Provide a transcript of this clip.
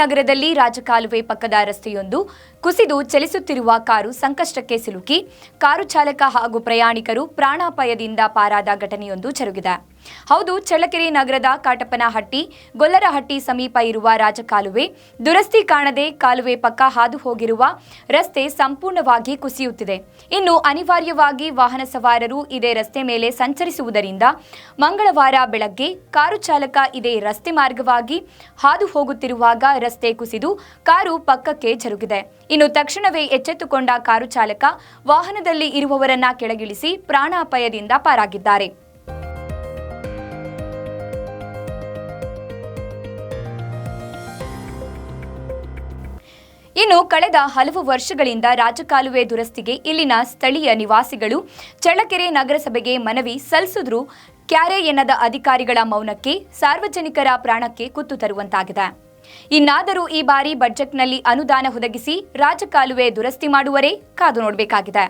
ನಗರದಲ್ಲಿ ರಾಜಕಾಲುವೆ ಪಕ್ಕದ ರಸ್ತೆಯೊಂದು ಕುಸಿದು ಚಲಿಸುತ್ತಿರುವ ಕಾರು ಸಂಕಷ್ಟಕ್ಕೆ ಸಿಲುಕಿ, ಕಾರು ಚಾಲಕ ಹಾಗೂ ಪ್ರಯಾಣಿಕರು ಪ್ರಾಣಾಪಾಯದಿಂದ ಪಾರಾದ ಘಟನೆಯೊಂದು ಜರುಗಿದೆ. ಹೌದು, ಚಳ್ಳಕೆರೆ ನಗರದ ಕಾಟಪ್ಪನಹಟ್ಟಿ, ಗೊಲ್ಲರಹಟ್ಟಿ ಸಮೀಪ ಇರುವ ರಾಜಕಾಲುವೆ. ದುರಸ್ತಿ ಕಾಣದೆ ಕಾಲುವೆ ಪಕ್ಕ ಹಾದು ಹೋಗಿರುವ ರಸ್ತೆ ಸಂಪೂರ್ಣವಾಗಿ ಕುಸಿಯುತ್ತಿದೆ. ಇನ್ನು ಅನಿವಾರ್ಯವಾಗಿ ವಾಹನ ಸವಾರರು ಇದೇ ರಸ್ತೆ ಮೇಲೆ ಸಂಚರಿಸುವುದರಿಂದ ಮಂಗಳವಾರ ಬೆಳಗ್ಗೆ ಕಾರು ಚಾಲಕ ಇದೇ ರಸ್ತೆ ಮಾರ್ಗವಾಗಿ ಹಾದು ಹೋಗುತ್ತಿರುವಾಗ ರಸ್ತೆ ಕುಸಿದು ಕಾರು ಪಕ್ಕಕ್ಕೆ ಜರುಗಿದೆ. ಇನ್ನು ತಕ್ಷಣವೇ ಎಚ್ಚೆತ್ತುಕೊಂಡ ಕಾರು ಚಾಲಕ ವಾಹನದಲ್ಲಿ ಇರುವವರನ್ನ ಕೆಳಗಿಳಿಸಿ ಪ್ರಾಣಾಪಾಯದಿಂದ ಪಾರಾಗಿದ್ದಾರೆ. ಇನ್ನು ಕಳೆದ ಹಲವು ವರ್ಷಗಳಿಂದ ರಾಜಕಾಲುವೆ ದುರಸ್ತಿಗೆ ಇಲ್ಲಿನ ಸ್ಥಳೀಯ ನಿವಾಸಿಗಳು ಚಳ್ಳಕೆರೆ ನಗರಸಭೆಗೆ ಮನವಿ ಸಲ್ಲಿಸಿದ್ರು. ಕ್ಯಾರೆ ಎನ್ನದ ಅಧಿಕಾರಿಗಳ ಮೌನಕ್ಕೆ ಸಾರ್ವಜನಿಕರ ಪ್ರಾಣಕ್ಕೆ ಕುತ್ತು ತರುವಂತಾಗಿದೆ. ಇನ್ನಾದರೂ ಈ ಬಾರಿ ಬಜೆಟ್ನಲ್ಲಿ ಅನುದಾನ ಒದಗಿಸಿ ರಾಜಕಾಲುವೆ ದುರಸ್ತಿ ಮಾಡುವರೇ ಕಾದು ನೋಡಬೇಕಾಗಿದೆ.